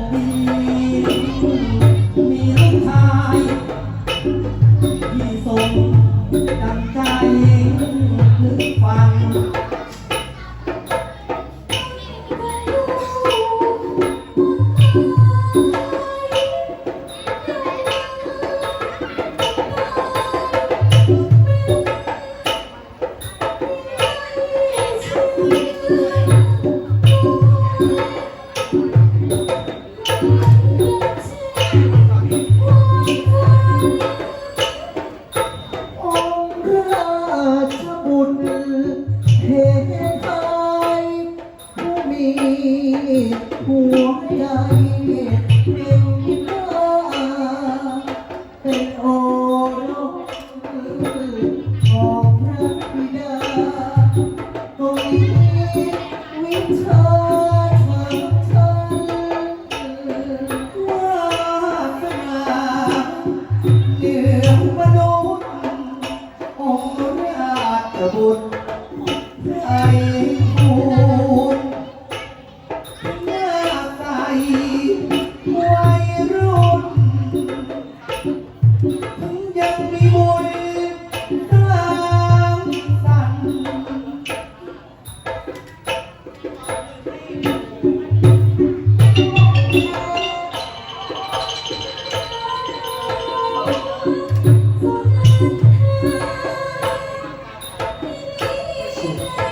คดี ราชบุตรไทย สิ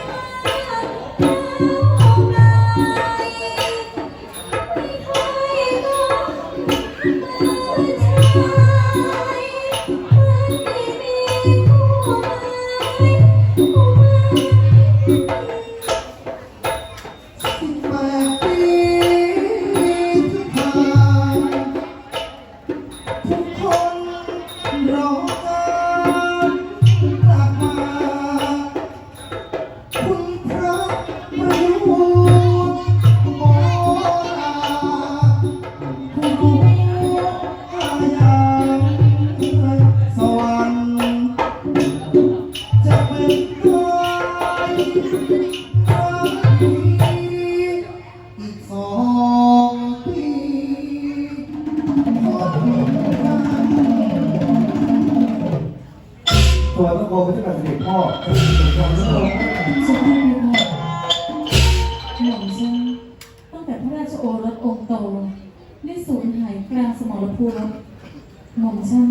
องปีตัวพระโคเป็นเจ้าเด็จพ่อเป็นความรู้สึกสุภาพบุรุษหม่อมฉันตั้งแต่พระราชโอรสองค์โตได้สูญหายกลางสมรภูมิหม่อมฉัน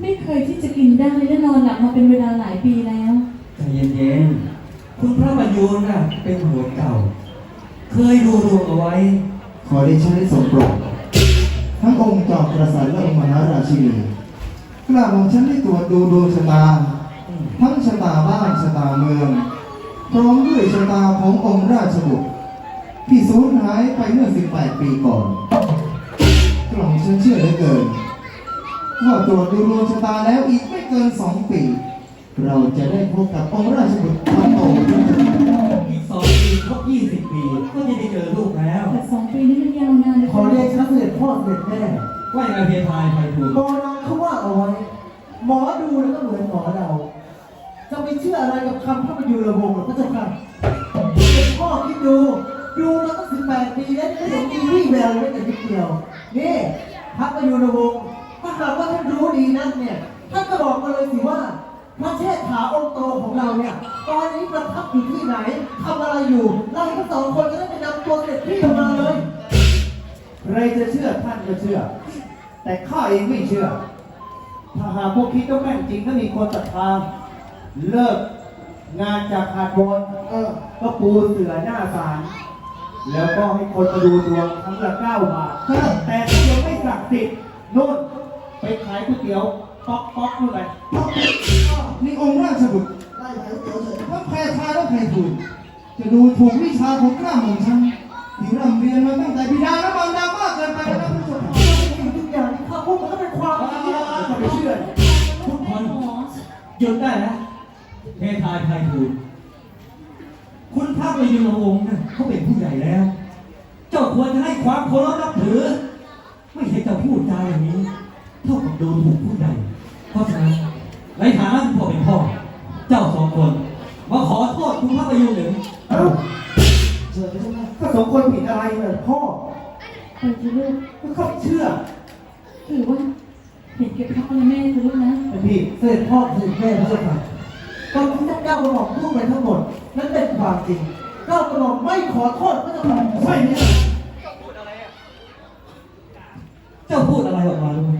ไม่เคยที่จะกินได้และนอนหลับมาเป็นเวลาหลายปีแล้ว ใจเย็นๆ คุณพระประยูนน่ะเป็นหัวเก่า เคยดูดวงเอาไว้ ขอได้ใช้ทรงโปรดทั้งองค์จอมกษัตริย์และองค์มหาราชินีกล่าวของฉันได้ตรวจดูดวงชะตา ทั้งชะตาบ้านชะตาเมืองพร้อมด้วยชะตาขององค์ราชบุตรที่สูญหายไปเมื่อ 18 ปีก่อนกล่องฉันเชื่อเหลือเกินว่าตรวจดูดวงชะตาแล้วอีกไม่เกิน 2 ปี เราจะได้พบกับองค์ราชบุตรคนโต ครบยี่สิบปี ก็จะได้เจอลูกแล้ว แต่สองปีนี้มันยาวนานเลยขอเดชะเสด็จพ่อเสด็จแม่ว่าอย่างไรเพทายไพฑูรย์โบราณเขาว่าเอาไว้ หมอดูแล้วก็เหมือนหมอเดาจะไปเชื่ออะไรกับคำพระประยูรวงศ์หรือพระเจ้าค่ะเสด็จพ่อคิดดู ดูมาตั้งสิบแปดปีแล้วไม่เห็นมีวี่แววเลยแม้แต่นิดเดียว นี่พระประยูรวงศ์ อะไรอยู่เราทั้งสองคนจะได้ไปนำตัวเสด็จพี่มาเลยใครจะเชื่อท่านก็เชื่อ แต่ข้าเองไม่เชื่อ ถ้าหากพวกคิดว่าแม่นจริงถ้ามีคนศรัทธาเลิกงานจากขาดบอลเออก็ปูเสือหน้าศาลแล้วก็ให้คนมาดูดวงครั้งละเก้าบาทแต่ถ้ายังไม่ศักดิ์สิทธิ์นู่นไปขายก๋วยเตี๋ยวป๊อกป๊อกนู่นไปนี่องค์ราชบุตรไล่ขายก๋วยเตี๋ยวเถอะทั้งแพรชาและแพรถูก จะดูถูกวิชาของข้าหม่อมฉันที่ร่ำเรียนมาตั้งแต่บิดาและมารดามากเกินไปแล้วนะผู้ชมทุกอย่างที่ข้าพูดมันก็เป็นความจริงอย่าไปเชื่อทุกคนหยุดได้แล้วเพทายไพฑูรย์คุณพระประยูรวงศ์นะเขาเป็นผู้ใหญ่แล้ว เจ้าควรจะให้ความเคารพนับถือ ไม่ใช่จ้าพูดจาอย่างนี้ เท่ากับดูถูกผู้ใหญ่เพราะฉะนั้นในฐานะที่พ่อเป็นพ่อ เจ้าสองคน คุณพระประยูรหนึ่งเอ้าเชิญใช่ไหมก็สองคนผิดอะไรเนี่ยพ่อไปจะลูกก็เขาไม่เชื่อถือว่าเห็นแก่พ่อและแม่เธอลูกนะแต่พี่เสด็จพ่อเสด็จแม่พระเจ้าค่ะตอนที่ท่านเก้ากระหม่อมพูดไปทั้งหมด นั้นเป็นความจริงเก้ากระหม่อมไม่ขอโทษพระเจ้าค่ะใช่ไหมเจ้าพูดอะไรออกมารู้ไหม